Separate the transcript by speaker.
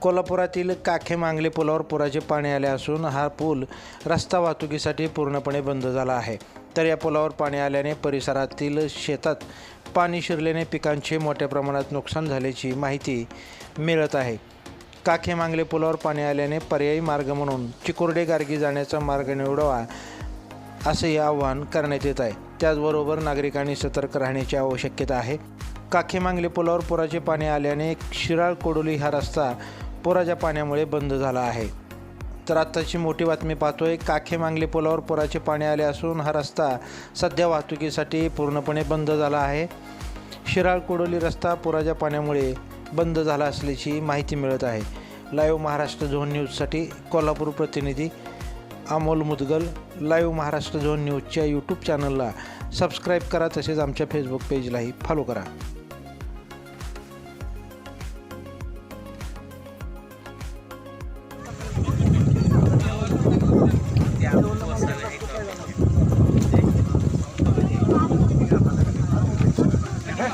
Speaker 1: कोल्हापुरातील काखे मांगले पुलावर पुराचे पाणी आले असून हा पूल रस्ता वाहतुकीसाठी पूर्णपणे बंद झाला आहे. तर या पुलावर पाणी आल्याने परिसरातील शेतात पाणी शिरल्याने पिकांचे मोठ्या प्रमाणात नुकसान झाल्याची माहिती मिळत आहे. काखे मांगले पुलावर पाणी आल्याने पर्यायी मार्ग म्हणून चिकुर्डे गार्गी जाण्याचा मार्ग निवडावा असे आवाहन करण्यात येत आहे. त्याचबरोबर नागरिकांनी सतर्क राहण्याची आवश्यकता आहे. काखेमांगले पुलावर पुराचे पाणी आल्याने शिराळ कोडोली हा रस्ता पुराच्या पाण्यामुळे बंद झाला आहे. तर आत्ताची मोठी बातमी पाहतोय काखेमांगले पुलावर पुराचे पाणी आले असून हा रस्ता सध्या वाहतुकीसाठी पूर्णपणे बंद झाला आहे. शिराळ कोडोली रस्ता पुराच्या पाण्यामुळे बंद झाला असल्याची माहिती मिळत आहे. लाईव्ह महाराष्ट्र झोन न्यूजसाठी कोल्हापूर प्रतिनिधी अमोल मुदगल. लाईव्ह महाराष्ट्र झोन न्यूजच्या यूट्यूब चॅनलला सबस्क्राईब करा तसेच आमच्या फेसबुक पेजलाही फॉलो करा.